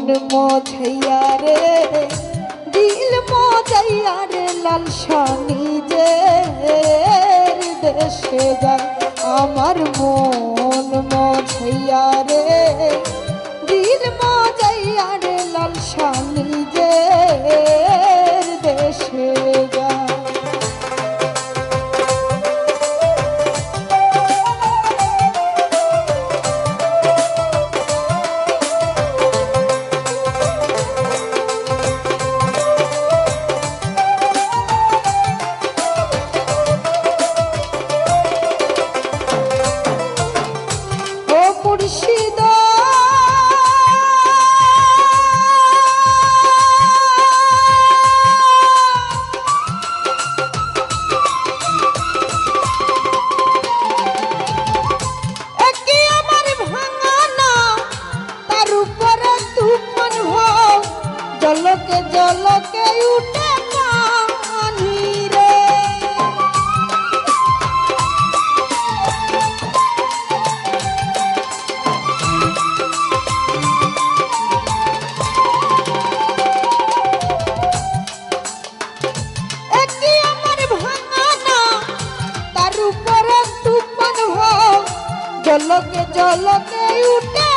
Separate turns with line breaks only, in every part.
মন মজাইয়া রে, দিল মজাইয়া লাল নিজের দেশে যায় আমার মন মজাইয়া রে। দিল মজাইয়া লাল নিজের জলকে উঠে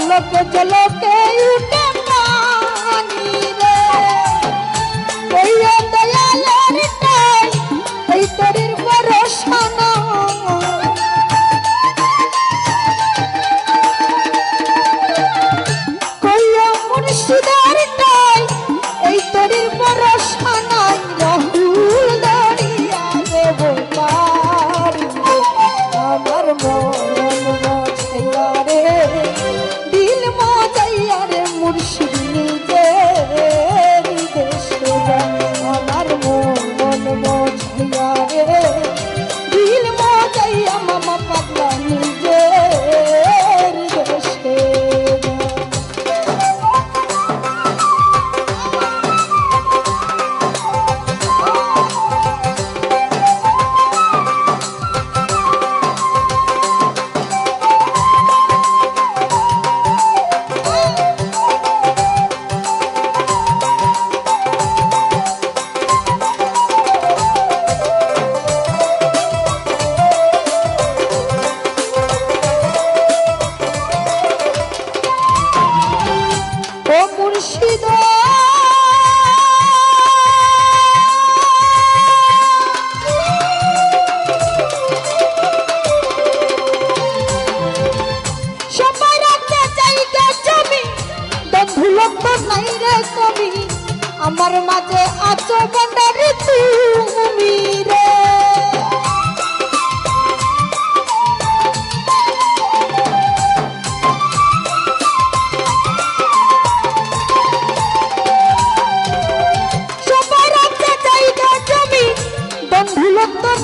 चलो के उठे।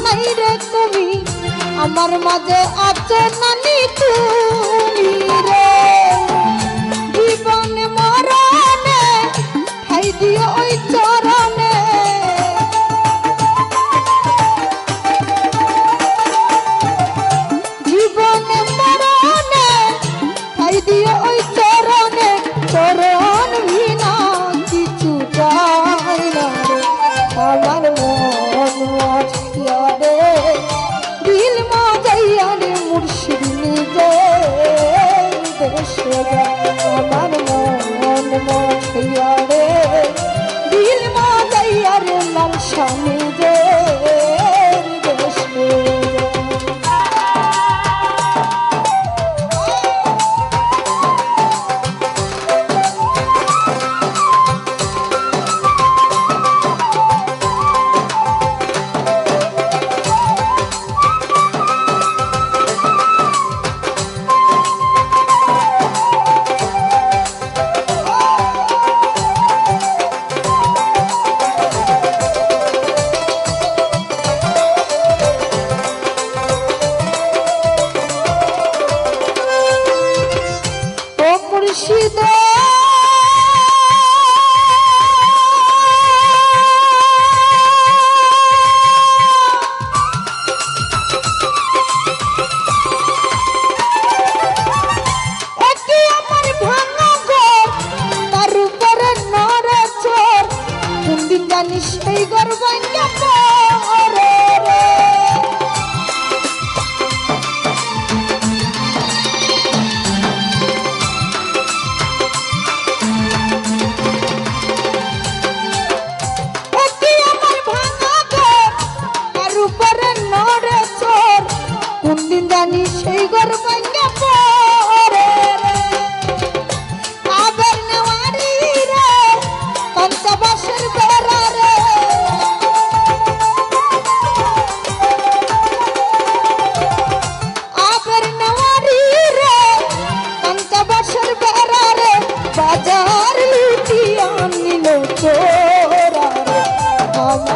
নাই রে তুমি? আমার মাঝে আছো নানি তুমি রে। খুশি দে 어머